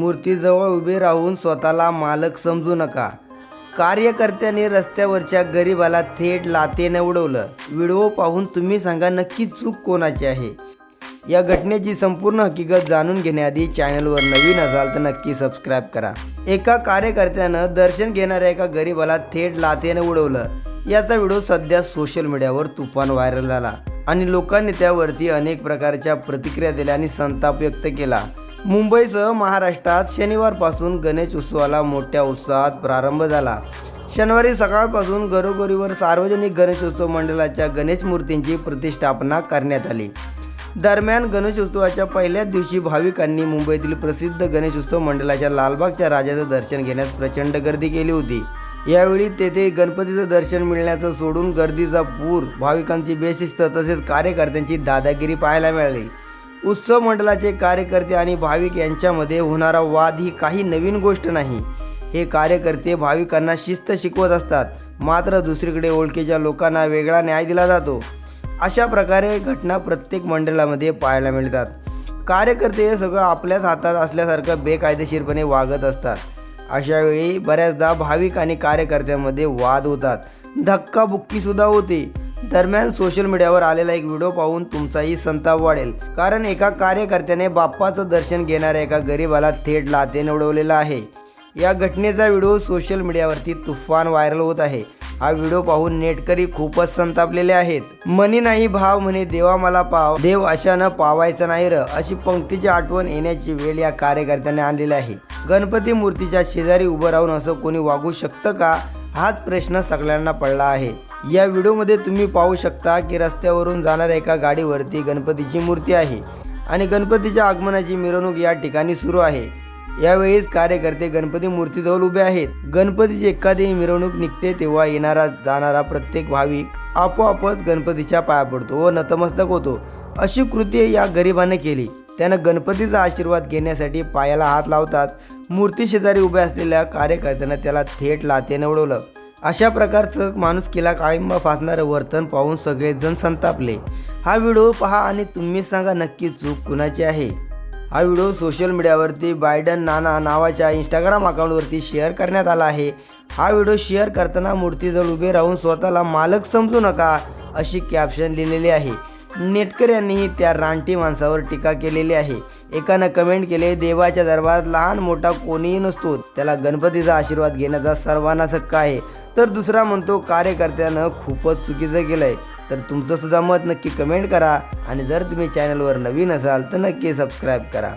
मूर्तीजवळ उभे राहून स्वतःला मालक समजू नका. कार्यकर्त्यांनी रस्त्यावरच्या गरिबाला थेट लातेने उडवलं. व्हिडिओ पाहून तुम्ही सांगा नक्की चूक कोणाची आहे? या घटनेची संपूर्ण हकीकत जाणून घेण्याआधी चॅनलवर नवीन असाल तर नक्की सबस्क्राईब करा. एका कार्यकर्त्यानं दर्शन घेणाऱ्या एका गरिबाला थेट लातेने उडवलं. याचा व्हिडिओ सध्या सोशल मीडियावर तुफान व्हायरल झाला आणि लोकांनी त्यावरती अनेक प्रकारच्या प्रतिक्रिया दिल्या आणि संताप व्यक्त केला. मुंबईसह महाराष्ट्रात शनिवारपासून गणेश उत्सवाला मोठ्या उत्साहात प्रारंभ झाला. शनिवारी सकाळपासून घरोघरीवर सार्वजनिक गणेशोत्सव मंडळाच्या गणेश मूर्तींची प्रतिष्ठापना करण्यात आली. दरम्यान गणेशोत्सवाच्या पहिल्याच दिवशी भाविकांनी मुंबईतील प्रसिद्ध गणेशोत्सव मंडळाच्या लालबागच्या राजाचं दर्शन घेण्यास प्रचंड गर्दी केली होती. यावेळी तेथे गणपतीचं दर्शन मिळण्याचं सोडून गर्दीचा पूर भाविकांची बेशिस्त तसेच कार्यकर्त्यांची दादागिरी पाहायला मिळाली. उत्सव मंडळाचे कार्यकर्ते आणि भाविक यांच्यामध्ये होणारा वाद ही काही नवीन गोष्ट नाही. हे कार्यकर्ते भाविकांना शिस्त शिकवत असतात. मात्र दुसरीकडे ओळखीच्या लोकांना वेगळा न्याय दिला जातो. अशा प्रकारे घटना प्रत्येक मंडळामध्ये पाहायला मिळतात. कार्यकर्ते हे सगळं आपल्याच हातात असल्यासारखं बेकायदेशीरपणे वागत असतात. अशावेळी बऱ्याचदा भाविक आणि कार्यकर्त्यांमध्ये वाद होतात. धक्काबुक्कीसुद्धा होते. दरम्यान सोशल मीडियावर आलेला एक व्हिडिओ पाहून तुमचाही संताप वाढेल. कारण एका कार्यकर्त्याने बाप्पाचं दर्शन घेणाऱ्या एका गरीबाला थेट लातेने उडवलेला आहे. या घटनेचा व्हिडिओ सोशल मीडियावरती तुफान व्हायरल होत आहे. हा व्हिडिओ पाहून नेटकरी खूपच संतापलेले आहेत. मनी नाही भाव म्हणे देवा मला पाव देव अशानं पावायचं नाही र अशी पंक्तीची आठवण येण्याची वेळ या कार्यकर्त्याने आणलेली आहे. गणपती मूर्तीच्या शेजारी उभं राहून असं कोणी वागू शकतं का? हाच प्रश्न सगळ्यांना पडला आहे. या व्हिडिओमध्ये तुम्ही पाहू शकता की रस्त्यावरून जाणाऱ्या एका गाडीवरती गणपतीची मूर्ती आहे आणि गणपतीच्या आगमनाची मिरवणूक या ठिकाणी सुरू आहे. यावेळीच कार्यकर्ते गणपती मूर्तीजवळ उभे आहेत. गणपतीची एखादी मिरवणूक निघते तेव्हा येणारा जाणारा प्रत्येक भाविक आपोआपच गणपतीच्या पाया पडतो व नतमस्तक होतो. अशी कृती या गरिबाने केली. त्यानं गणपतीचा आशीर्वाद घेण्यासाठी पायाला हात लावतात मूर्ती शेजारी उभ्या असलेल्या कार्यकर्त्यांना त्याला थेट लातेने उडवलं. अशा प्रकारचं माणुसकीला काळिंबा फासणारं वर्तन पाहून सगळेजण संतापले. हा व्हिडिओ पहा आणि तुम्ही सांगा नक्की चूक कुणाची आहे. हा व्हिडिओ सोशल मीडियावरती बायडन नाना नावाच्या इंस्टाग्राम अकाउंटवरती शेअर करण्यात आला आहे. हा व्हिडिओ शेअर करताना मूर्तीजवळ उभे राहून स्वतःला मालक समजू नका अशी कॅप्शन लिहिलेली आहे. नेटकऱ्यांनीही त्या रानटी माणसावर टीका केलेली आहे. एकानं कमेंट केले देवाच्या दरबारात लहान मोठा कोणीही नसतो. त्याला गणपतीचा आशीर्वाद घेण्याचा सर्वांनाच हक्क आहे. तर दुसरा म्हणतो कार्यकर्त्यानं खूपच चुकीचं केलं आहे तर तुमचं सुद्धा मत नक्की कमेंट करा आणि जर तुम्ही चॅनलवर नवीन असाल तर नक्की सबस्क्राईब करा.